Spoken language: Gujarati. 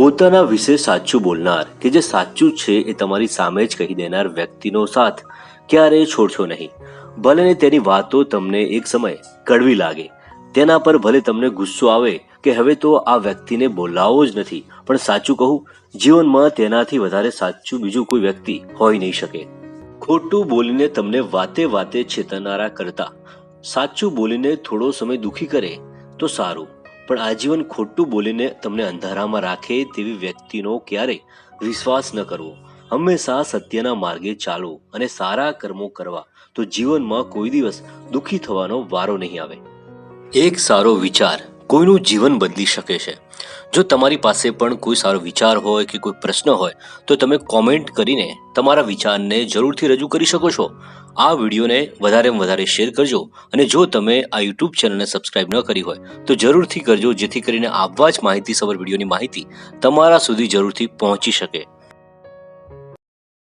પોતાના વિશે સાચું બોલનાર કે જે સાચું છે એ તમારી સામે જ કહી દેનાર વ્યક્તિનો સાથ ક્યારેય છોડશો નહીં. ભલે ને તેની વાતો તમને એક સમય કડવી લાગે, તેના પર ભલે તમને ગુસ્સો આવે કે હવે તો આ વ્યક્તિને બોલાવો જ નથી, પણ સાચું કહું, જીવનમાં તેનાથી વધારે સાચું બીજું કોઈ વ્યક્તિ હોઈ નહીં શકે. ખોટું બોલીને તમને વાતે વાતે છેતરનારા કરતા, સાચું બોલીને થોડો સમય દુખી કરે તો સારું. પણ આજીવન ખોટું બોલીને તમને અંધારામાં રાખે તેવી વ્યક્તિનો ક્યારેય વિશ્વાસ ન કરવો. હંમેશા સત્યના માર્ગે ચાલો અને સારા કર્મો કરવા. તો જીવનમાં કોઈ દિવસ દુખી થવાનો વારો નહીં આવે. એક સારો વિચાર કોઈનું જીવન બદલી શકે છે. જો તમારી પાસે પણ કોઈ સારો વિચાર હોય કે કોઈ પ્રશ્ન હોય, તો તમે કોમેન્ટ કરીને તમારા વિચારને જરૂરથી રજૂ કરી શકો છો. આ વિડીયોને વધારેમાં વધારે શેર કરજો અને જો તમે આ યુટ્યુબ ચેનલને સબસ્ક્રાઇબ ન કરી હોય, તો જરૂરથી કરજો, જેથી કરીને આવા જ માહિતીસભર વિડીયોની માહિતી તમારા સુધી જરૂરથી પહોંચી શકે.